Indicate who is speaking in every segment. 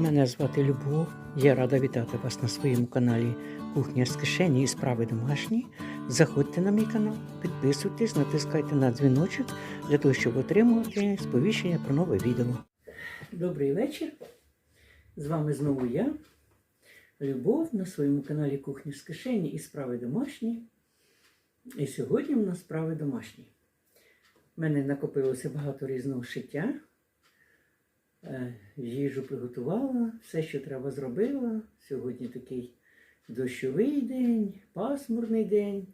Speaker 1: Мене звати Любов. Я рада вітати вас на своєму каналі Кухня з кишені і справи домашні. Заходьте на мій канал, підписуйтесь, натискайте на дзвіночок для того, щоб отримувати сповіщення про нове відео. Добрий вечір. З вами знову я, Любов, на своєму каналі Кухня з кишені і справи домашні. І сьогодні в нас справи домашні. У мене накопилося багато різного шиття. Е, Їжу приготувала, все, що треба, зробила. Сьогодні такий дощовий день, пасмурний день.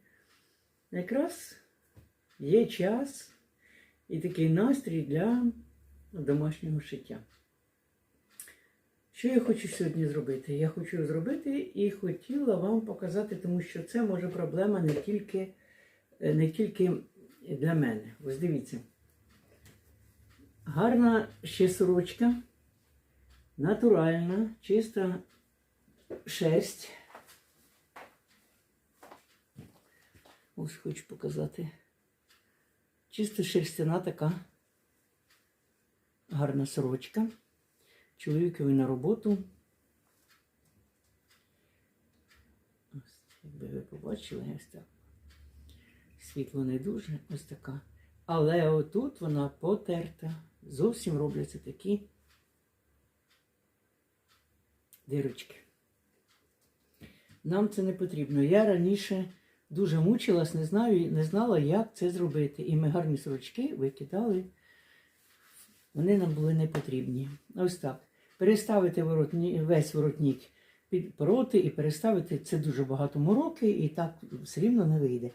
Speaker 1: Якраз є час і такий настрій для домашнього шиття. Що я хочу сьогодні зробити? Я хочу зробити і хотіла вам показати, тому що це може проблема не тільки, е, не тільки для мене. Ось дивіться. Гарна ще сорочка, натуральна, чиста шерсть. Ось хочу показати. Чисто шерстяна така гарна сорочка. Чоловікові на роботу. Ось, якби ви побачили, ось так. Світло не дуже, ось така. Але отут вона потерта. Зовсім робляться такі дирочки. Нам це не потрібно. Я раніше дуже мучилась, не знаю, не знала, як це зробити. І ми гарні сорочки викидали. Вони нам були не потрібні. Ось так. Переставити воротні, весь воротник під проти і переставити це дуже багато мороки, і так все рівно не вийде.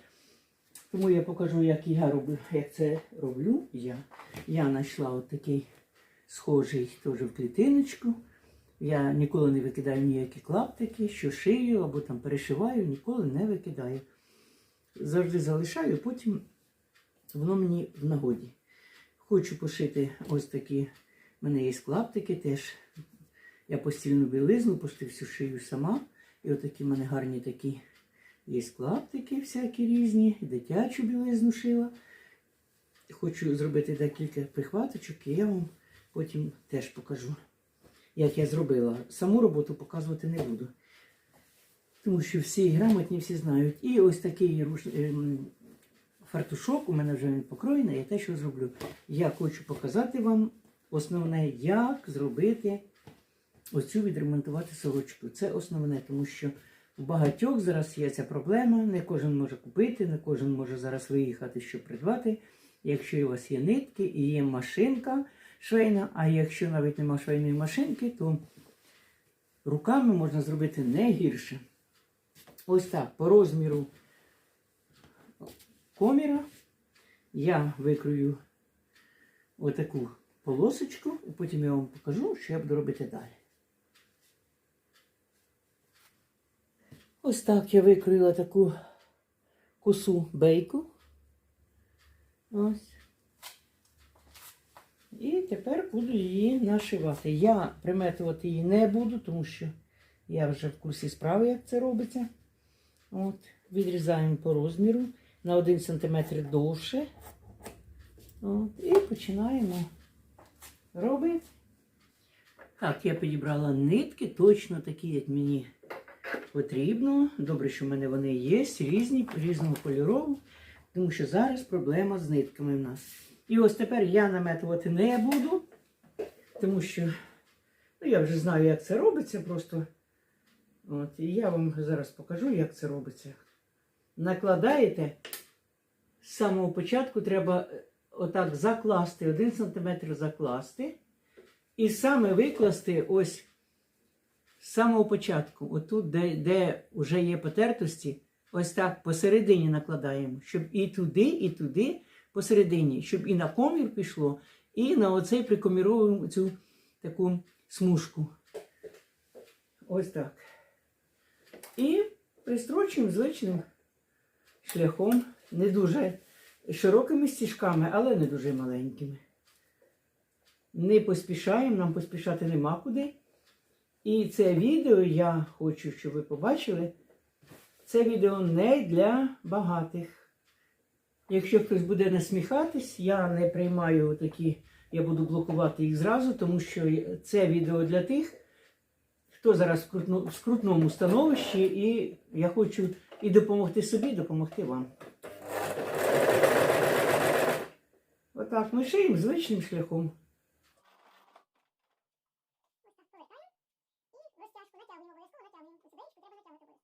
Speaker 1: Тому я покажу, як я роблю, як це роблю я. Я знайшла от схожий теж в клітиночку. Я ніколи не викидаю ніякі клаптики, що шию або там перешиваю, ніколи не викидаю. Завжди залишаю, потім воно мені в нагоді. Хочу пошити ось такі, в мене є клаптики теж. Я постільну білизну, пошти всю шию сама. І отакі в мене гарні такі Є клаптики всякі різні, дитячу білизну шила. Хочу зробити декілька прихваточок, і я вам потім теж покажу, як я зробила. Саму роботу показувати не буду. Тому що всі грамотні, всі знають. І ось такий ем, фартушок, у мене вже він покроєний, я те, що зроблю. Я хочу показати вам основне, як зробити ось цю відремонтувати сорочку. Це основне, тому що. У багатьох зараз є ця проблема, не кожен може купити, не кожен може зараз виїхати, щоб придбати. Якщо у вас є нитки і є машинка швейна, а якщо навіть нема швейної машинки, то руками можна зробити не гірше. Ось так, по розміру коміра я викрою отаку полосочку, і потім я вам покажу, що я буду робити далі. Ось так я викроїла таку косу бейку. Ось. І тепер буду її нашивати. Я приметувати її не буду, тому що я вже в курсі справи, як це робиться. От. Відрізаємо по розміру на 1 см довше. От. І починаємо робити. Так, я підібрала нитки, точно такі, як мені потрібно. Добре, що в мене вони є, різні, різного кольору, тому що зараз проблема з нитками в нас. І ось тепер я наметувати не буду, тому що ну, я вже знаю, як це робиться просто. От, І я вам зараз покажу, як це робиться. Накладаєте, з самого початку треба отак закласти, 1 см закласти. І саме викласти ось з самого початку, отут, де де вже є потертості, ось так посередині накладаємо, щоб і туди, і туди посередині, щоб і на комір пішло, і на оцей прикоміровуємо цю таку смужку. Ось так. І пристрочуємо звичним шляхом, не дуже широкими стіжками, але не дуже маленькими. Не поспішаємо, нам поспішати нема куди. І це відео я хочу, щоб ви побачили. Це відео не для багатих. Якщо хтось буде насміхатись, я не приймаю такі, я буду блокувати їх зразу, тому що це відео для тих, хто зараз в, скрутному становищі, і я хочу і допомогти собі, і допомогти вам. Отак, ми шиємо звичним шляхом.
Speaker 2: Ось так повертаємо і в розтяжку натягуємо обов'язково, натягуємо.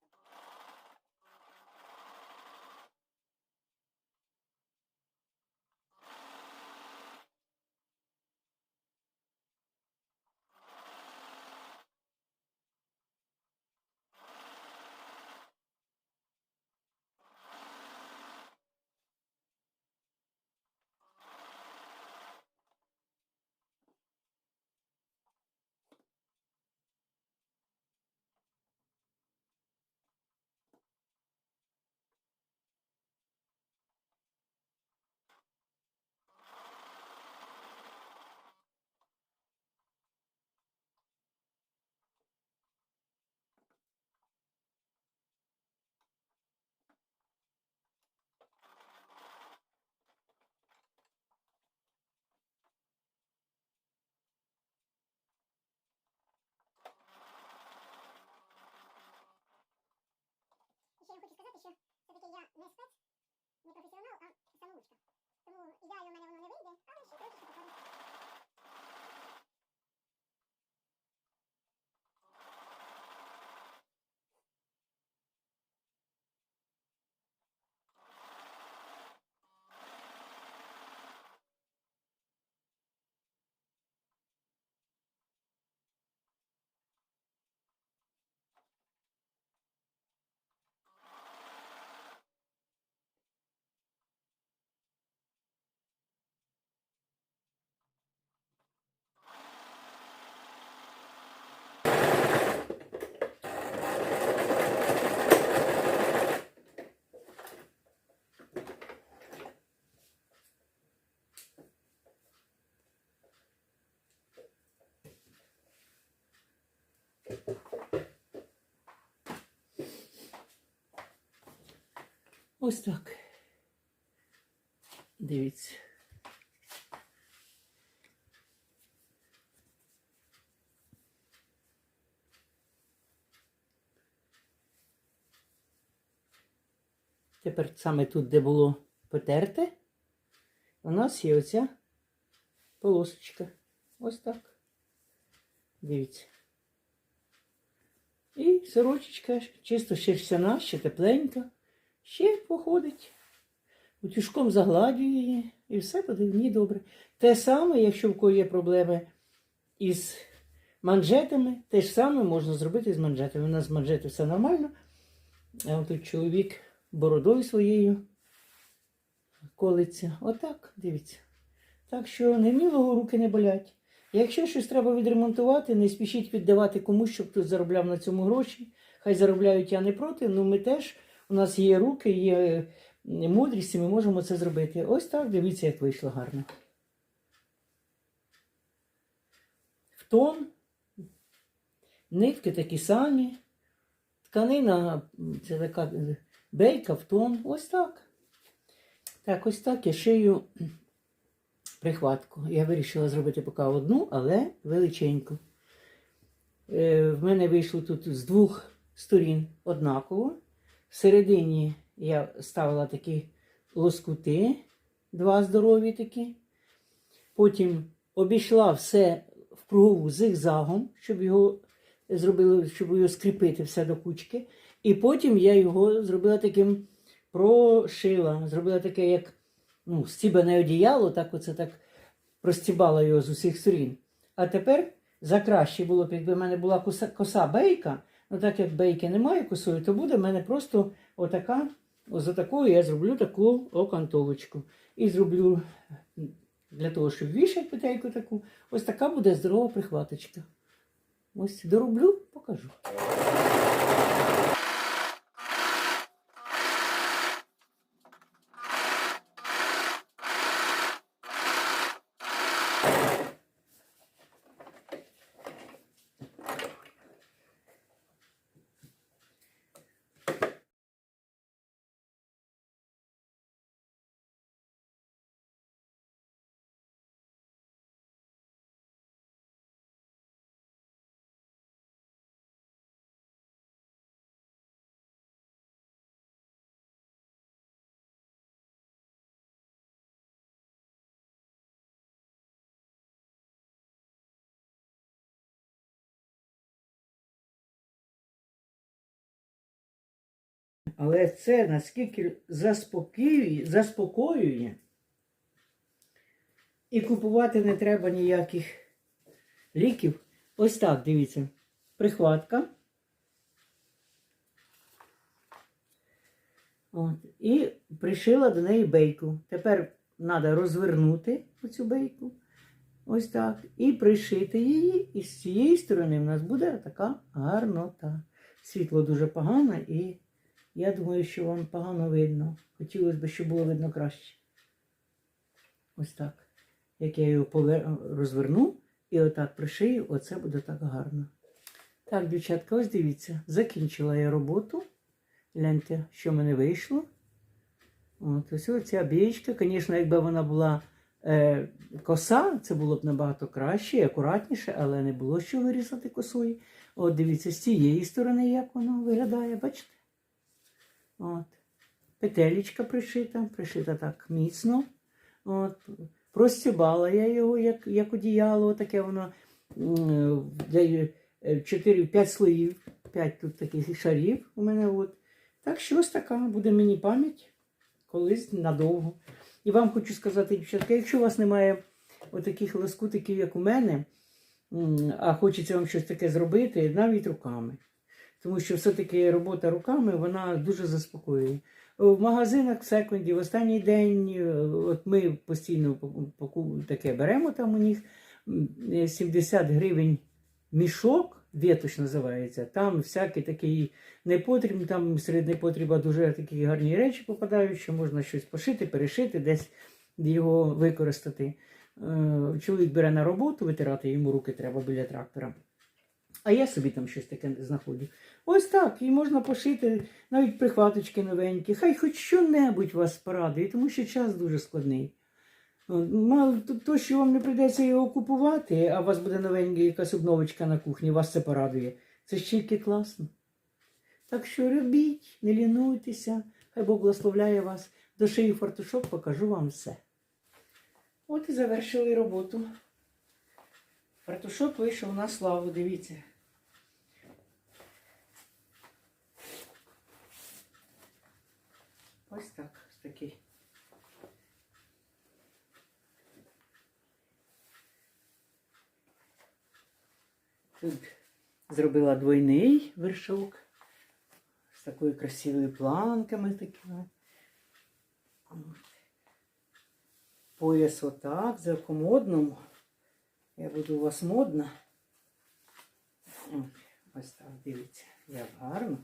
Speaker 2: Цю бейку треба натягувати обов'язково. І ще я хочу сказати, що все-таки я не спец, не професіонал, а самоучка. Тому ідеально в мене воно не вийде, але ще трошки
Speaker 1: Ось так. Дивіться. Тепер саме тут, де було потерте, у нас є оця полосочка. Ось так. Дивіться. І сорочечка чисто шерстяна, ще тепленька ще походить, утюжком загладює її, і все буде в ній добре. Те саме, якщо в кого є проблеми із манжетами, те ж саме можна зробити з манжетами. У нас з манжети все нормально. А тут чоловік бородою своєю колиться. Отак, дивіться. Так що невмілого руки не болять. Якщо щось треба відремонтувати, не спішіть віддавати комусь, щоб хтось заробляв на цьому гроші. Хай заробляють, я не проти, ну ми теж у нас є руки, є мудрість, і ми можемо це зробити. Ось так, дивіться, як вийшло гарно. В тон, нитки такі самі, тканина, це така бейка в тон. Ось так. Так, ось так я шию прихватку. Я вирішила зробити поки одну, але величеньку. Е, в мене вийшло тут з двох сторін однаково. Всередині я ставила такі лоскути, два здорові такі. Потім обійшла все в кругову зигзагом, щоб його зробили, щоб його скріпити все до кучки. І потім я його зробила таким прошила. Зробила таке, як ну, стібане одіяло, так оце так простібала його з усіх сторін. А тепер за краще було б, якби в мене була коса, коса бейка. Ну, так як бейки немає косою, то буде в мене просто отака, ось такою я зроблю таку окантовочку. І зроблю для того, щоб вішати петельку таку, ось така буде здорова прихваточка. Ось дороблю, покажу. Але це наскільки заспокоює, заспокоює. І купувати не треба ніяких ліків. Ось так, дивіться. Прихватка. От. І пришила до неї бейку. Тепер треба розвернути оцю бейку. Ось так. І пришити її. І з цієї сторони в нас буде така гарнота. Світло дуже погане, і я думаю, що вам погано видно. Хотілося б, щоб було видно краще. Ось так. Як я його повер- розверну і отак пришию, оце буде так гарно. Так, дівчатка, ось дивіться, закінчила я роботу. Гляньте, що в мене вийшло. От, ось ця бієчка, звісно, якби вона була е, коса, це було б набагато краще і акуратніше, але не було що вирізати косою. От дивіться, з цієї сторони, як воно виглядає, бачите? От. Петелечка пришита, пришита так міцно. От. Простібала я його, як, як одіяло, таке воно м, 4-5 слоїв, 5 тут таких шарів у мене. От. Так що ось така буде мені пам'ять колись надовго. І вам хочу сказати, дівчатка, якщо у вас немає отаких лоскутиків, як у мене, а хочеться вам щось таке зробити, навіть руками. Тому що все-таки робота руками вона дуже заспокоює. В магазинах в секунді в останній день, е, от ми постійно таке беремо там у них е, 70 гривень мішок, віточ називається. Там всякий такий непотріб, там серед непотреба дуже такі гарні речі попадають, що можна щось пошити, перешити, десь його використати. Е, Чоловік бере на роботу, витирати йому руки треба біля трактора. А я собі там щось таке знаходжу. Ось так, і можна пошити навіть прихваточки новенькі. Хай хоч що-небудь вас порадує, тому що час дуже складний. Мало то- то, що вам не прийдеться його купувати, а у вас буде новенька якась обновочка на кухні, вас це порадує. Це ж тільки класно. Так що робіть, не лінуйтеся, хай Бог благословляє вас. До шиї фартушок покажу вам все. От і завершили роботу. Фартушок вийшов на славу, дивіться. Ось так, ось такий. Тут зробила двойний вершок з такою красивою планками такими. Пояс отак, за комодному. Я буду у вас модна. Ось так, дивіться, як гарно.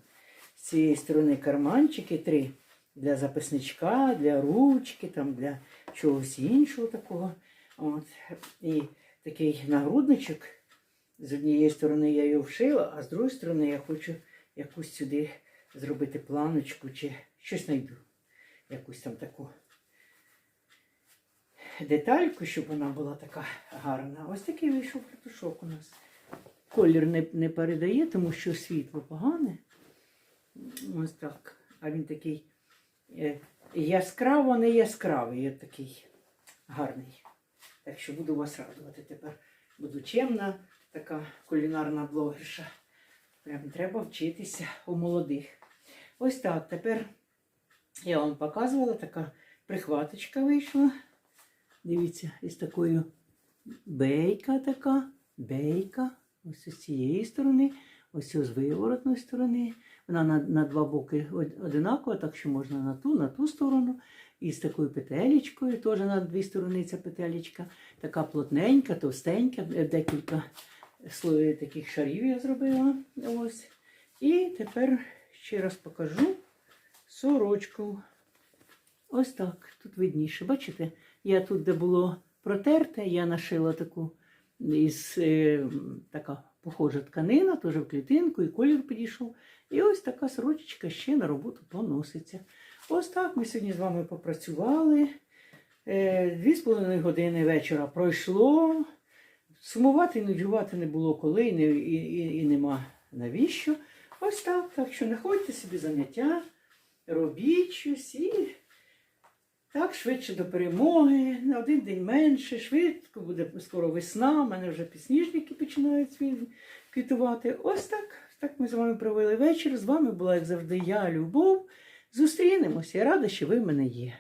Speaker 1: З цієї сторони карманчики три для записничка, для ручки, там, для чогось іншого такого. От. І такий нагрудничок. З однієї сторони я його вшила, а з другої сторони я хочу якусь сюди зробити планочку чи щось знайду. Якусь там таку детальку, щоб вона була така гарна. Ось такий вийшов фартушок у нас. Колір не, не передає, тому що світло погане. Ось так. А він такий яскраво не яскравий, такий гарний. Так що буду вас радувати тепер. Буду чемна, така кулінарна блогерша. Прям треба вчитися у молодих. Ось так. Тепер я вам показувала, така прихваточка вийшла. Дивіться, із такою бейка така, бейка. Ось з цієї сторони, ось з виворотної сторони. Вона на, на два боки одинакова, так що можна на ту, на ту сторону. І з такою петелечкою, теж на дві сторони ця петелечка. Така плотненька, товстенька, декілька слоїв таких шарів я зробила. Ось. І тепер ще раз покажу сорочку. Ось так, тут видніше. Бачите, я тут, де було протерте, я нашила таку із е, така похожа тканина, теж в клітинку, і колір підійшов. І ось така сорочечка ще на роботу поноситься. Ось так ми сьогодні з вами попрацювали. Е, Дві з половиною години вечора пройшло. Сумувати і нудьгувати не було коли, і, і, і, і нема навіщо. Ось так. Так що знаходьте собі заняття, робіть щось і так, швидше до перемоги, на один день менше, швидко буде скоро весна, в мене вже підсніжники починають квітувати. Ось так. Так ми з вами провели вечір. З вами була, як завжди, я, Любов. Зустрінемося. Я рада, що ви в мене є.